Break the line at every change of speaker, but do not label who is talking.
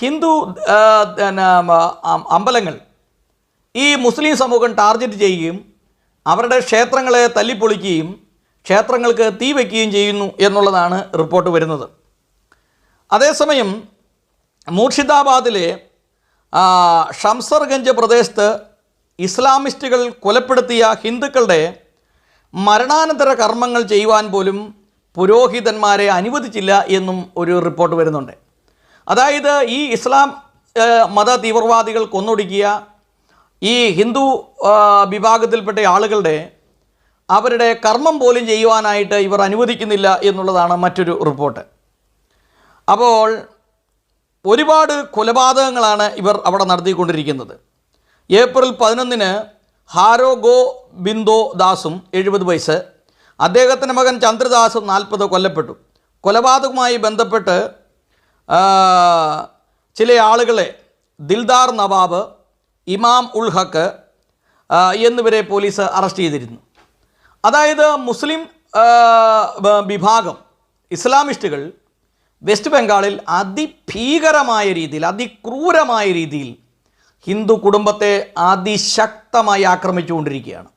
ഹിന്ദു അമ്പലങ്ങൾ ഈ മുസ്ലിം സമൂഹം ടാർഗറ്റ് ചെയ്യുകയും അവരുടെ ക്ഷേത്രങ്ങളെ തല്ലിപ്പൊളിക്കുകയും ക്ഷേത്രങ്ങൾക്ക് തീ വയ്ക്കുകയും ചെയ്യുന്നു എന്നുള്ളതാണ് റിപ്പോർട്ട് വരുന്നത്. അതേസമയം മൂർഷിദാബാദിലെ ഷംസർഗഞ്ച് പ്രദേശത്ത് ഇസ്ലാമിസ്റ്റുകൾ കൊലപ്പെടുത്തിയ ഹിന്ദുക്കളുടെ മരണാനന്തര കർമ്മങ്ങൾ ചെയ്യുവാൻ പോലും പുരോഹിതന്മാരെ അനുവദിച്ചില്ല എന്നും ഒരു റിപ്പോർട്ട് വരുന്നുണ്ട്. അതായത് ഈ ഇസ്ലാം മത തീവ്രവാദികൾ കൊന്നൊടുക്കിയ ഈ ഹിന്ദു വിഭാഗത്തിൽപ്പെട്ട ആളുകളുടെ അവരുടെ കർമ്മം പോലും ചെയ്യുവാനായിട്ട് ഇവർ അനുവദിക്കുന്നില്ല എന്നുള്ളതാണ് മറ്റൊരു റിപ്പോർട്ട്. അപ്പോൾ ഒരുപാട് കൊലപാതകങ്ങളാണ് ഇവർ അവിടെ നടത്തിക്കൊണ്ടിരിക്കുന്നത്. ഏപ്രിൽ പതിനൊന്നിന് ഹാരോ ഗോ ബിന്ദോ ദാസും എഴുപത് വയസ്സ് അദ്ദേഹത്തിന്റെ മകൻ ചന്ദ്രദാസും നാൽപ്പത് കൊല്ലപ്പെട്ടു. കൊലപാതകവുമായി ബന്ധപ്പെട്ട് ചില ആളുകളെ ദിൽദാർ നവാബ് ഇമാം ഉൾ ഹക്ക് എന്നിവരെ പോലീസ് അറസ്റ്റ് ചെയ്തിരുന്നു. അതായത് മുസ്ലിം വിഭാഗം ഇസ്ലാമിസ്റ്റുകൾ വെസ്റ്റ് ബംഗാളിൽ അതിഭീകരമായ രീതിയിൽ അതിക്രൂരമായ രീതിയിൽ ഹിന്ദു കുടുംബത്തെ അതിശക്തമായി ആക്രമിച്ചുകൊണ്ടിരിക്കുകയാണ്.